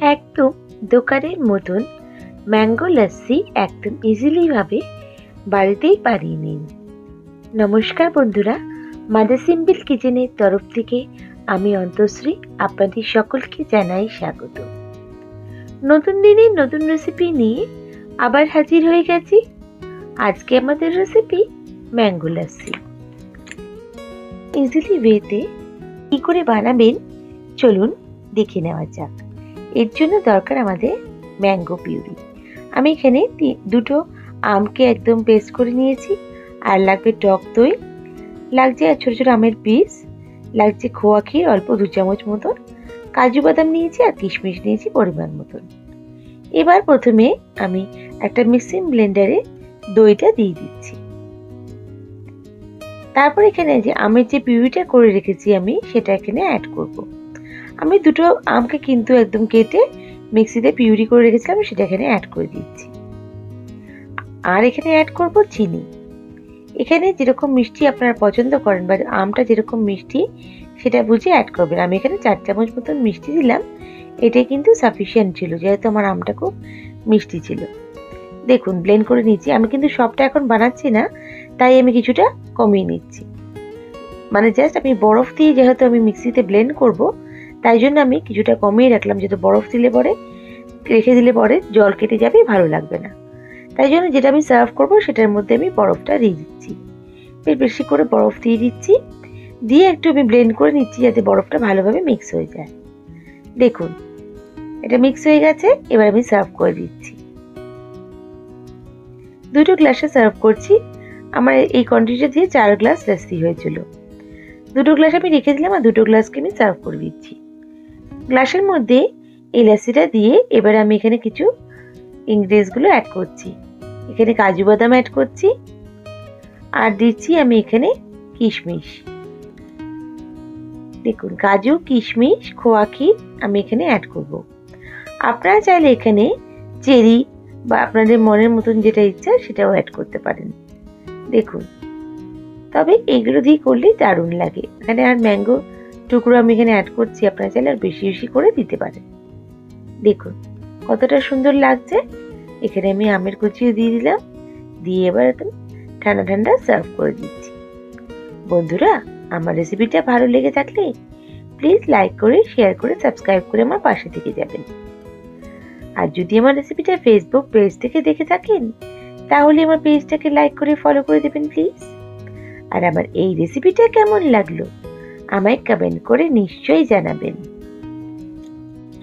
একদম দোকানের মতন। ম্যাঙ্গো লাস্সি একদম ইজিলিভাবে বাড়িতেই বানিয়ে নিন। নমস্কার বন্ধুরা, মাদার সিম্পল কিচেনের তরফ থেকে আমি অন্তশ্রী আপনাদের সকলকে জানাই স্বাগত। নতুন দিনের নতুন রেসিপি নিয়ে আবার হাজির হয়ে গেছি। আজকে আমাদের রেসিপি ম্যাঙ্গো লাস্সি ইজিলি ওয়েতে কী করে বানাবেন? চলুন দেখে নেওয়া যাক। এর জন্য দরকার আমাদের ম্যাঙ্গো পিউরি আমি এখানে দুটো আমকে একদম পেস্ট করে নিয়েছি। আর লাগবে টক দই। লাগছে আর ছোটো ছোটো আমের পিস লাগছে খোয়া ক্ষীর, অল্প দু চামচ মতন। কাজু বাদাম নিয়েছি আর কিশমিশ নিয়েছি পরিমাণ মতন। এবার প্রথমে আমি একটা মিক্সিং ব্লেন্ডারে দইটা দিয়ে দিচ্ছি। তারপর এখানে যে আমের যে পিউরিটা করে রেখেছি আমি, সেটা এখানে অ্যাড করব। আমি দুটো আমকে কিন্তু একদম কেটে মিক্সিতে পিউরি করে রেখেছিলাম সেটা এখানে অ্যাড করে দিচ্ছি। আর এখানে অ্যাড করব চিনি। এখানে যেরকম মিষ্টি আপনারা পছন্দ করেন বা আমটা যেরকম মিষ্টি, সেটা বুঝে অ্যাড করবেন। আমি এখানে চার চামচ মতন মিষ্টি দিলাম, এটাই কিন্তু সাফিসিয়েন্ট ছিল, যেহেতু আমার আমটা খুব মিষ্টি ছিল। দেখুন ব্লেন্ড করে নিচ্ছি। আমি কিন্তু সবটা এখন বানাচ্ছি না, তাই আমি কিছুটা কমিয়ে নিচ্ছি। মানে জাস্ট আমি বরফ দিয়ে যেহেতু আমি মিক্সিতে ব্লেন্ড করব তাই জন্য আমি কিছুটা কমিয়ে রাখলাম, যেহেতু বরফ দিলে পরে, রেখে দিলে পরে জল কেটে যাবে, ভালো লাগবে না। তাই জন্য যেটা আমি সার্ভ করব, সেটার মধ্যে আমি বরফটা দিয়ে দিচ্ছি। বেশ বেশি করে বরফ দিয়ে দিচ্ছি। দিয়ে একটু আমি ব্লেন্ড করে নিচ্ছি, যাতে বরফটা ভালোভাবে মিক্স হয়ে যায়। দেখুন, এটা মিক্স হয়ে গেছে, এবার আমি সার্ভ করে দিচ্ছি। দুটো গ্লাসে সার্ভ করছি। আমার এই কোয়ান্টিটিটা দিয়ে চার গ্লাস লাস্সি হয়েছিল। দুটো গ্লাস আমি রেখে দিলাম, আর দুটো গ্লাসকে আমি সার্ভ করে দিচ্ছি। গ্লাসের মধ্যে এই লাস্সিটা দিয়ে এবার আমি এখানে কিছু ইনগ্রিডিয়েন্টসগুলো অ্যাড করছি। এখানে কাজু বাদাম অ্যাড করছি আর দিচ্ছি আমি এখানে কিশমিশ। দেখুন, কাজু, কিশমিশ, খোয়া ক্ষীর আমি এখানে অ্যাড করব। আপনারা চাইলে এখানে চেরি বা আপনাদের মনের মতন যেটা ইচ্ছা সেটাও অ্যাড করতে পারেন। দেখুন, তবে এগুলো দিয়ে করলেই দারুণ লাগে। এখানে আর ম্যাঙ্গো টুকরো আমি এখানে অ্যাড করছি, আপনারা চাইলে আর বেশি বেশি করে দিতে পারেন। দেখুন, কতটা সুন্দর লাগছে। এখানে আমি আমের কুচিও দিয়ে দিলাম, দিয়ে এবার একদম ঠান্ডা ঠান্ডা সার্ভ করে দিচ্ছি। বন্ধুরা, আমার রেসিপিটা ভালো লেগে থাকলে প্লিজ লাইক করে শেয়ার করে সাবস্ক্রাইব করে আমার পাশে থেকে যাবেন। আর যদি আমার রেসিপিটা ফেসবুক পেজ থেকে দেখে থাকেন, তাহলে আমার পেজটাকে লাইক করে ফলো করে দেবেন প্লিজ আর আমার এই রেসিপিটা কেমন লাগল? আমায় কমেন্ট করে নিশ্চয়ই জানাবেন।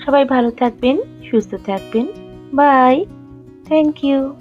সবাই ভালো থাকবেন সুস্থ থাকবেন। Bye thank you